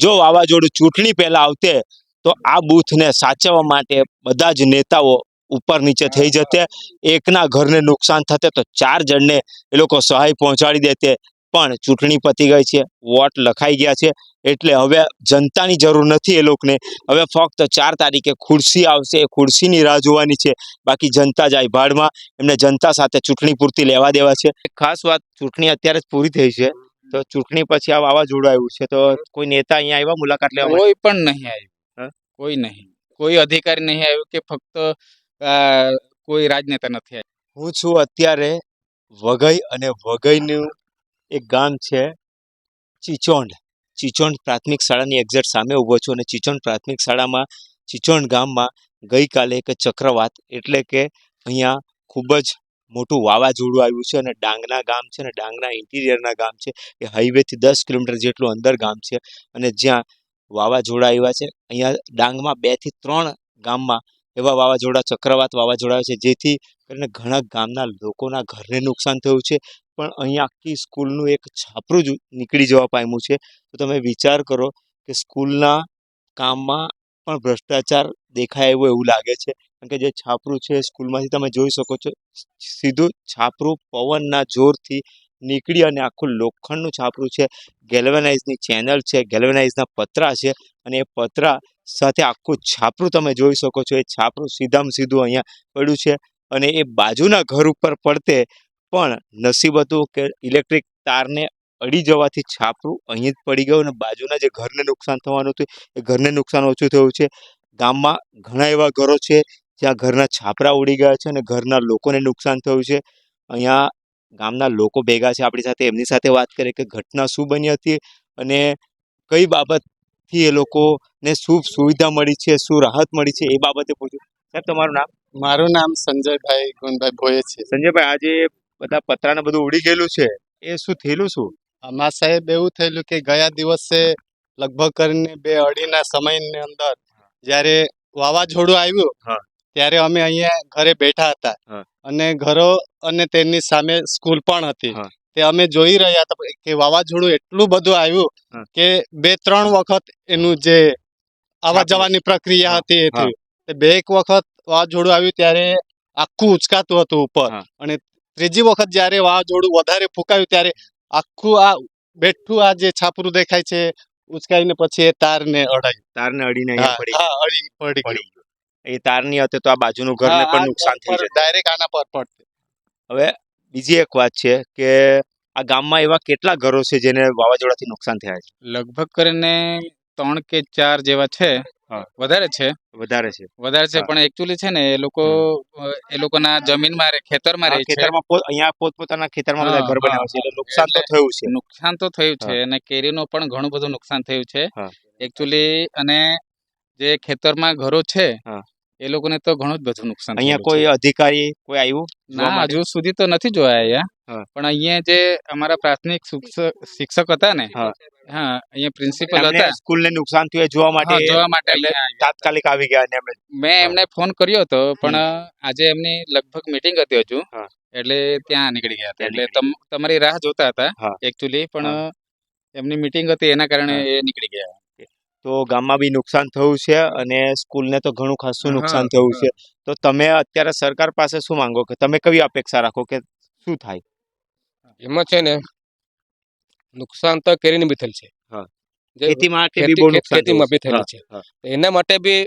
જો વાવાઝોડું ચૂંટણી પહેલા આવતે, તો આ બૂથને સાચવવા માટે બધા જ નેતાઓ ઉપર નીચે થઈ જતે. એકના ઘરને નુકસાન થતે, તો ચાર જણને એ લોકો સહાય પહોંચાડી દેતે. પણ ચૂંટણી પતી ગઈ છે વોટ લખાઈ ગયા છે એટલે હવે જનતાની જરૂર નથી એ લોકોને. હવે ફક્ત ચાર તારીખે ખુરશી આવશે એ ખુરશીની રાહ જોવાની છે. બાકી જનતા જાય ભાડમાં એમને જનતા સાથે ચૂંટણી પૂરતી લેવા દેવા છે. ખાસ વાત ચૂંટણી અત્યારે જ પૂરી થઈ છે. તો ચૂંટણી પછી આ વાવાઝોડું આવ્યું છે તો કોઈ નેતા અહીંયા આવ્યા મુલાકાત લેવા કોઈ પણ નહીં આવ્યું. કોઈ નહીં. કોઈ અધિકારી નહીં આવ્યું કે ફક્ત કોઈ રાજનેતા નથી આવ્યું. હું છું અત્યારે વઘઈ અને વઘઈનું એક ગામ છે, ચીચોંડ. ચીચોંડ પ્રાથમિક શાળાની એક્ઝેક્ટ સામે ઊભો છું અને ચીચોંડ પ્રાથમિક શાળામાં, ચીચોંડ ગામમાં ગઈકાલે એક ચક્રવાત એટલે કે અહીંયા ખૂબ જ મોટું વાવાઝોડું આવ્યું છે અને ડાંગના ગામ છે અને ડાંગના ઇન્ટિરિયરના ગામ છે. એ હાઈવેથી દસ કિલોમીટર જેટલું અંદર ગામ છે અને જ્યાં વાવાઝોડા આવ્યા છે. અહીંયા ડાંગમાં બેથી ત્રણ ગામમાં એવા વાવાઝોડા, ચક્રવાત વાવાઝોડા છે, જેથી કરીને ઘણા ગામના લોકોના ઘરને નુકસાન થયું છે. પણ અહીંયા આખી સ્કૂલનું એક છાપરું જ નીકળી જવા પામ્યું છે. તો તમે વિચાર કરો કે સ્કૂલના કામમાં પણ ભ્રષ્ટાચાર દેખાય એવું એવું લાગે છે. કારણ કે જે છાપરું છે સ્કૂલમાંથી તમે જોઈ શકો છો, સીધું છાપરું પવનના જોરથી નીકળી અને આખું લોખંડનું છાપરું છે. ગેલ્વેનાઇઝની ચેનલ છે ગેલ્વેનાઇઝના પતરા છે અને એ પતરા સાથે આખું છાપરું તમે જોઈ શકો છો. એ છાપરું સીધામાં સીધું અહીંયા પડ્યું છે અને એ બાજુના ઘર ઉપર પડતે પણ નસીબ હતું કે ઇલેક્ટ્રિક તારને અડી જવાથી છાપરું અહીં જ પડી ગયું અને બાજુના જે ઘરને નુકસાન થવાનું હતું, એ ઘરને નુકસાન ઓછું થયું છે. ગામમાં ઘણા એવા ઘરો છે જ્યાં ઘરના છાપરા ઉડી ગયા છે અને ઘરના લોકોને નુકસાન થયું છે. અહીંયા ગામના લોકો ભેગા છે. આપણી સાથે એમની સાથે વાત કરીએ કે ઘટના શું બની હતી અને કઈ બાબતથી એ લોકોને શું સુવિધા મળી છે શું રાહત મળી છે એ બાબતે પૂછ્યું સાહેબ તમારું નામ? મારું નામ સંજયભાઈ ગુણભાઈ ભોયે છે. સંજયભાઈ આજે બધા પતરાને બધું ઉડી ગયેલું છે. એ શું થયેલું શું? આમાં સાહેબ એવું થયેલું કે ગયા દિવસે લગભગ કરીને બે અઢીના સમયની અંદર જ્યારે વાવાઝોડું આવ્યું ત્યારે અમે અહીંયા ઘરે બેઠા હતા. અને ઘરો અને તેની સામે સ્કૂલ પણ હતી. તે અમે જોઈ રહ્યા હતા કે વાવાઝોડું એટલું બધું આવ્યું કે બે ત્રણ વખત એનું જે આવવા જવાની પ્રક્રિયા. હતી એ તે બે એક વખત વાવાઝોડું આવ્યું ત્યારે આખું ઉચકાતું હતું ઉપર. અને ત્રીજી વખત જ્યારે વાવાઝોડું વધારે ફૂંકાયું ત્યારે આખું આ બેઠું આ જે છાપરું દેખાય છે ઉચકાઈને પછી એ તારને અડાયું. તારને અડીને હા અડી પડી ગયું. એ તારની હતી તો આ બાજુનું ઘરને પણ નુકસાન થઈ જાય ડાયરેક્ટ આના પર પડતું હવે બીજી એક વાત છે કે આ ગામમાં એવા કેટલા ઘરો છે જેને વાવાઝોડાથી નુકસાન થયા છે? લગભગ કરીને ત્રણ કે ચાર જેવા છે. વધારે છે. વધારે છે. વધારે છે પણ એકચ્યુઅલી છે ને એ લોકો એ લોકોના જમીનમાં રહે ખેતરમાં રહે છે. ખેતરમાં પોત અહીંયા પોતપોતાના ખેતરમાં બધા ઘર બનાવે છે એટલે નુકસાન તો થયું છે. નુકસાન તો થયું છે. અને કેરીનું પણ ઘણું બધું નુકસાન થયું છે. એકચ્યુઅલી અને જે ખેતરમાં ઘરો છે. એ લોકોને તો ઘણું જ બધું નુકસાન અહીંયા કોઈ અધિકારી કોઈ આવ્યું ના હજુ સુધી તો નથી જોયા અહીંયા. પણ અહીંયા જે અમારા પ્રાથમિક શિક્ષક હતા ને હા. અહીંયા પ્રિન્સિપલ હતા. સ્કૂલ ને નુકસાન થયું જોવા માટે જોવા માટે. તાત્કાલિક આવી ગયા અને મેં એમને ફોન કર્યો હતો પણ આજે એમની લગભગ મીટિંગ હતી હજુ. એટલે ત્યાં નીકળી ગયા હતા. એટલે તમારી રાહ જોતા હતા. એકચ્યુઅલી પણ એમની મીટિંગ હતી એના કારણે એ નીકળી ગયા. તો ગામમાં બી નુકસાન થયું છે અને સ્કૂલને તો ઘણું ખાસું નુકસાન થયું છે. તો તમે અત્યારે સરકાર પાસે શું માંગો કે તમે કઈ અપેક્ષા રાખો કે શું થાય? એમાં છે ને નુકસાન તો કેરીને બી થયેલ છે. ખેતીમાં બી એના માટે બી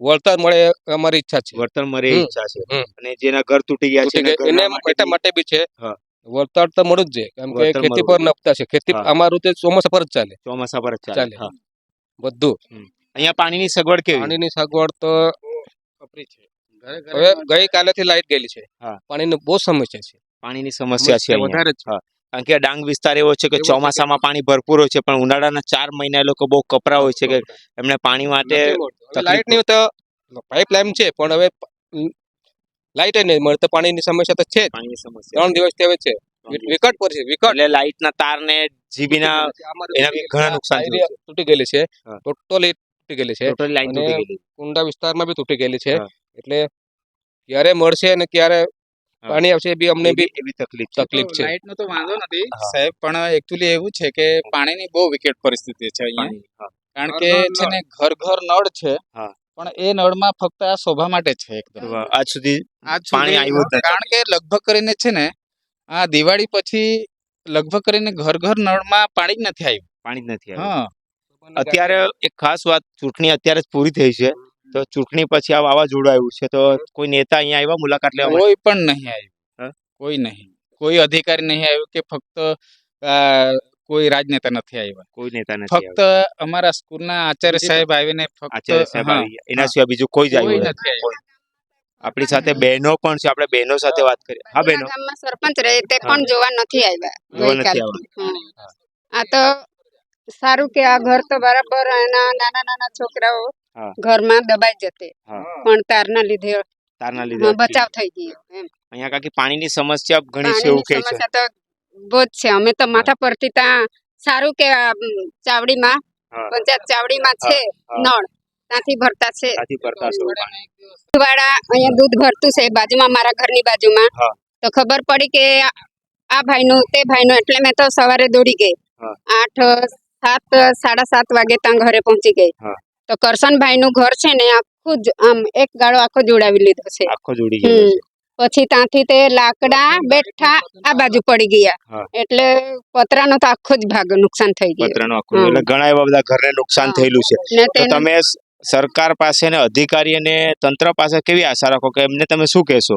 વળતર મળે અમારી ઈચ્છા છે. વળતર મળે ઈચ્છા છે. અને જેના ઘર તૂટી ગયા છે એના એટલા માટે બી છે. વળતર તો મળવું જ છે. કેમ કે ખેતી પર નપતા છે. ખેતી અમારું તે ચોમાસા પર જ ચાલે. ચોમાસા પર જ ચાલે. બધું. અહીંયા પાણીની સગવડ કેવી? પાણીની સગવડ તો ઘરે હવે ગઈ કાલેથી લાઈટ ગયેલી છે. પાણીની બહુ સમસ્યા છે. પાણીની સમસ્યા છે વધારે છે. કારણ કે ડાંગ વિસ્તાર એવો છે કે છે ચોમાસામાં પાણી ભરપૂર હોય છે પણ ઉનાળાના ચાર મહિના એ લોકો બહુ કપરા હોય છે કે એમને પાણી માટે લાઈટ નહીં તો પાઇપલાઇન છે પણ હવે લાઈટ નહીં મળે. તો પાણીની સમસ્યા તો છે પાણીની સમસ્યા ત્રણ દિવસથી હવે છે. વિકટ પર છે વિકટ. એટલે લાઇટના તારને જીબીના એના બી ઘણા નુકસાન થયું તૂટી ગયેલી છે. ટોટલી તૂટી ગયેલી છે. ટોટલ લાઈન તૂટી ગયેલી. કુંડા વિસ્તારમાં બી તૂટી ગયેલી છે. એટલે ક્યારે મળશે અને ક્યારે પાણી આવશે એ બી અમને બી એવી એવી તકલીફ તકલીફ છે. લાઈટ નો તો વાંધો નથી સાહેબ પણ એકચ્યુઅલી એવું છે કે પાણીની બહુ વિકેટ પરિસ્થિતિ છે અહીંયા. કારણ કે છે ને ઘર ઘર નળ છે પણ એ નળમાં ફક્ત આ શોભા માટે છે એકદમ. આજ સુધી પાણી આવ્યું કારણ કે લગભગ કરીને છે ને આ દિવાળી પછી લગભગ કરીને ઘર ઘર નળમાં પાણી જ નથી આવ્યું. પાણી જ નથી આવ્યું. અત્યારે એક ખાસ વાત ચૂંટણી અત્યારે જ પૂરી થઈ છે. તો ચૂંટણી પછી આ વાવાઝોડું આવ્યું છે તો કોઈ નેતા અહીંયા આવ્યા મુલાકાત લેવા કોઈ પણ નહીં આવ્યું. કોઈ નહીં. કોઈ અધિકારી નહીં આવ્યું કે ફક્ત કોઈ રાજનેતા નથી આવ્યા. કોઈ નેતા નથી ફક્ત અમારા સ્કૂલના આચાર્ય સાહેબ આવીને ફક્ત આચાર્ય સાહેબ હા, એના સિવાય બીજું કોઈ જ આવ્યું નથી. આવ્યું. આપણી સાથે બહેનો પણ છે આપણે બહેનો સાથે વાત કરીએ. હા બહેનો ગામમાં સરપંચ રહે તે પણ જોવા નથી આવ્યા. આ તો સારું કે આ ઘર તો બરાબર એના નાના નાના છોકરાઓ ઘરમાં દબાઈ જતે. પણ તારના લીધે તારના લીધે બચાવ થઈ ગયો એમ. અહીંયા કાકી પાણીની સમસ્યા ઘણી છે એવું કહે છે. સમસ્યા તો બહુ જ છે. અમે તો માથા પરથી ત્યાં સારું કે ચાવડીમાં. પંચાયત ચાવડીમાં છે નળ. ત્યાંથી ભરતા છે. ત્યાંથી ભરતા પાણી. વાળા અહીંયા દૂધ ભરતું છે બાજુમાં મારા ઘરની બાજુમાં. તો ખબર પડી કે આ- ભાઈનું તે ભાઈનું એટલે મેં તો સવારે દોડી ગઈ. આઠ સાત સાડા સાત વાગે ત્યાં ઘરે પહોંચી ગઈ. તો કરશનભાઈ નું ઘર છે ને આખું જ આમ એક ગાળો આખો જોડાવી લીધો છે. આખો જોડી. પછી ત્યાંથી તે લાકડા બેઠા આ બાજુ પડી ગયા. એટલે એટલે પતરાનો તો આખો જ ભાગ નુકસાન થઈ ગયું. પત્રનો આખું. એટલે ઘણા એવા બધા ઘરને નુકસાન થયેલું છે. તો તમે સરકાર પાસે ને અધિકારી અને તંત્ર પાસે કેવી આશા રાખો કે એમને તમે શું કહેશો?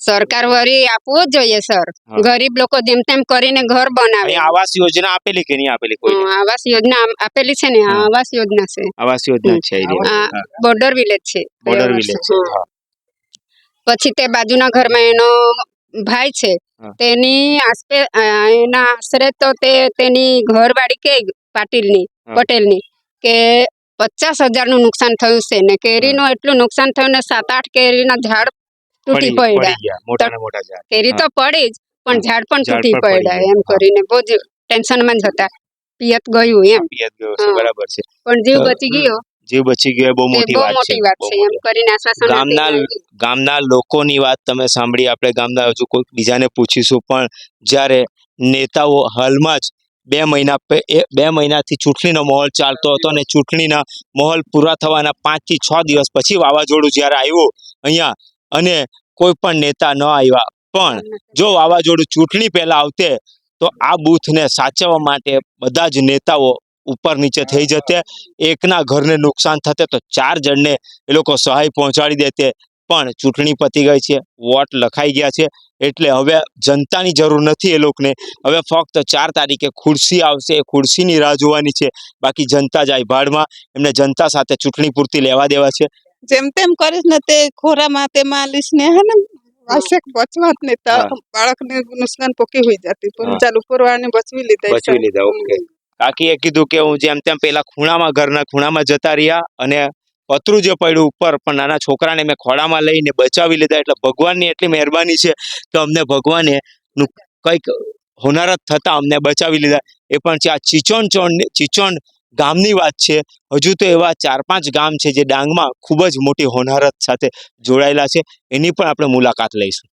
સરકાર વરી આપવું જ જોઈએ સર. ગરીબ લોકો જેમ તેમ કરીને ઘર બનાવે. આવાસ યોજના આપેલી કે નહીં આપેલી કોઈ? આવાસ યોજના આપેલી છે ને આવાસ યોજના છે. આવાસ યોજના છે બોર્ડર વિલેજ છે. બોર્ડર વિલેજ પછી તે બાજુના ઘરમાં એનો ભાઈ છે તેની આસપે એના આશરે તો તે તેની ઘરવાળી કે પાટીલની પટેલની કે પચાસ હજારનું નુકસાન થયું છે ને કેરીનું એટલું નુકસાન થયું ને સાત આઠ કેરીના ઝાડ તૂટી પડ્યા. કેરી તો પડી જ પણ ઝાડ પણ તૂટી પડ્યા એમ કરીને બહુ જ ટેન્શનમાં જ હતા. પિયત ગયું એમ. પિયત ગયું બરાબર છે. પણ જીવ બચી ગયો. જીવ બચી ગયો બહુ મોટી વાત છે એમ. કરીને ગામના ગામના લોકોની વાત તમે સાંભળી આપણે ગામના હજુ કોઈ બીજાને પૂછીશું પણ જ્યારે નેતાઓ હાલમાં જ બે મહિના બે મહિનાથી ચૂંટણીનો માહોલ ચાલતો હતો અને ચૂંટણીના માહોલ પૂરા થવાના પાંચથી છ દિવસ પછી વાવાઝોડું જ્યારે આવ્યું અહીંયા, અને કોઈ પણ નેતા ન આવ્યા. પણ જો વાવાઝોડું ચૂંટણી પહેલાં આવતે, તો આ બૂથને સાચવવા માટે બધા જ નેતાઓ ઉપર નીચે થઈ જતે. એકના ઘરને નુકસાન થતે તો ચાર જણને એ લોકો સહાય પહોંચાડી દેતે. પણ ચૂંટણી પતી ગઈ છે. વોટ લખાઈ ગયા છે. એટલે હવે જનતાની જરૂર નથી એ લોકોને. હવે ફક્ત ચાર તારીખે ખુરશી આવશે. એ ખુરશીની રાહ જોવાની છે. બાકી જનતા જાય ભાડમાં. એમને જનતા સાથે ચૂંટણી પૂરતી લેવા દેવા છે. જેમ તેમ કરીશ ને તે ખોરામાં તેમાં ને હે ને? આવશ્યક બચવા જ નહીં તો બાળકને નુકસાન પોકી હોઈ જતી. પણ ચાલુ ઉપરવાળાને બચવી લીધા બચવી લીધા, ઓકે. કાકીએ કીધું કે હું જેમ તેમ પેલા ખૂણામાં ઘરના ખૂણામાં જતા રહ્યા અને પતરું જે પડ્યું ઉપર, પણ નાના છોકરાને મેં ખોળામાં લઈને બચાવી લીધા. એટલે ભગવાનની એટલી મહેરબાની છે કે અમને ભગવાને નું કંઈક હોનારત થતા અમને બચાવી લીધા. એ પણ છે, આ ચીચોન ચોંડ ચીચોન ગામની વાત છે. હજુ તો એવા ચાર પાંચ ગામ છે જે ડાંગમાં ખૂબ જ મોટી હોનારત સાથે જોડાયેલા છે. એની પણ આપણે મુલાકાત લઈશું.